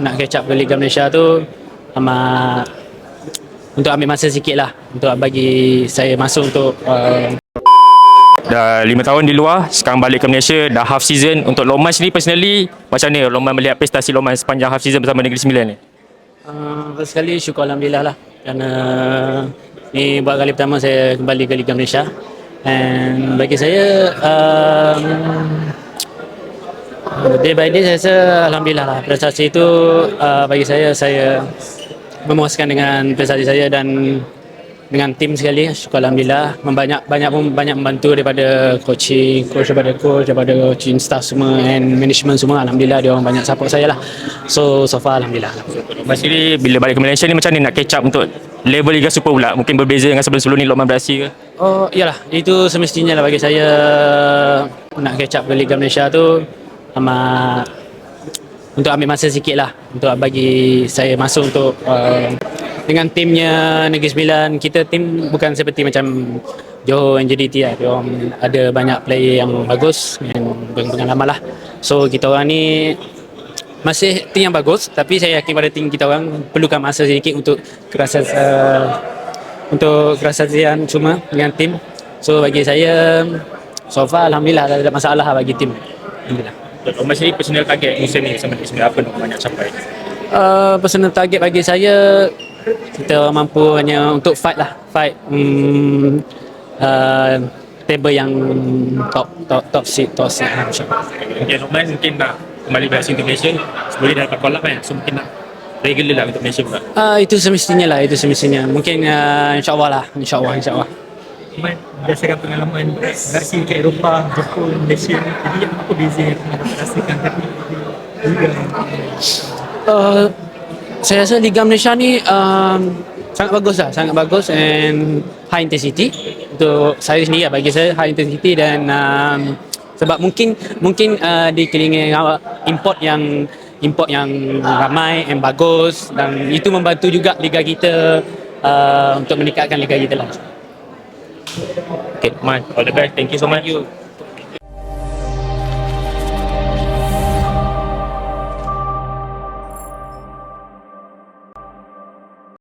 nak catch up ke Liga Malaysia tu amat untuk ambil masa sikit lah untuk bagi saya masuk untuk uh, Dah 5 tahun di luar, sekarang balik ke Malaysia, dah half season. Untuk Loman sendiri personally, macam mana Loman melihat prestasi Loman sepanjang half season bersama Negeri Sembilan ni? uh, first sekali syukur Alhamdulillah lah kerana ni buat kali pertama saya kembali ke Liga Malaysia and bagi saya um, day by day saya rasa Alhamdulillah lah prestasi itu uh, bagi saya saya memuaskan dengan prestasi saya dan dengan tim sekali. Syukur alhamdulillah. Membanyak banyak pun banyak membantu daripada coaching coach daripada coach daripada coaching staff semua and management semua. Alhamdulillah dia orang banyak support saya lah. So so far alhamdulillah. Loman sendiri, bila balik ke Malaysia ni macam mana nak catch up untuk level Liga Super pula? Mungkin berbeza dengan sebelum-sebelum ni Loman beraksi ke? oh iyalah. Itu semestinya lah bagi saya nak catch up ke Liga Malaysia tu amat untuk ambil masa sikit lah untuk bagi saya masuk untuk uh, dengan timnya Negeri Sembilan kita tim bukan seperti macam Johor NJDT lah. Dia orang ada banyak player yang bagus yang berpengalaman lah. So kita orang ni masih tim yang bagus tapi saya yakin pada tim kita orang perlukan masa sedikit untuk kerasa uh, untuk kerasasian cuma dengan tim. So bagi saya so far Alhamdulillah tak ada masalah lah bagi tim. Alhamdulillah Untuk Loman sendiri personal target musim ni Negeri Sembilan apa nak banyak capai? uh, personal target bagi saya kita mampu hanya untuk fight lah fight um, uh, table yang top top top seat top seat lah, insyaAllah. Mungkin Loman mungkin nak kembali beraksi untuk Malaysia, sebelum dah dapat call up kan? So mungkin nak regular lah untuk Malaysia pula. Uh, itu semestinya lah itu semestinya mungkin uh, insyaAllah lah insyaAllah insyaAllah Cuma berdasarkan pengalaman beraksi ke Eropah, Jepun, Malaysia. Jadi apa beza yang pernah rasakan tapi Liga uh, saya rasa Liga Malaysia ni um, sangat bagus lah, sangat bagus and high intensity. Untuk saya sendiri lah, bagi saya high intensity dan um, sebab mungkin mungkin uh, dikelilingi dengan import yang import yang ramai and bagus dan itu membantu juga liga kita uh, untuk meningkatkan liga kita lah. Okay, Loman, all the best. Thank you so much.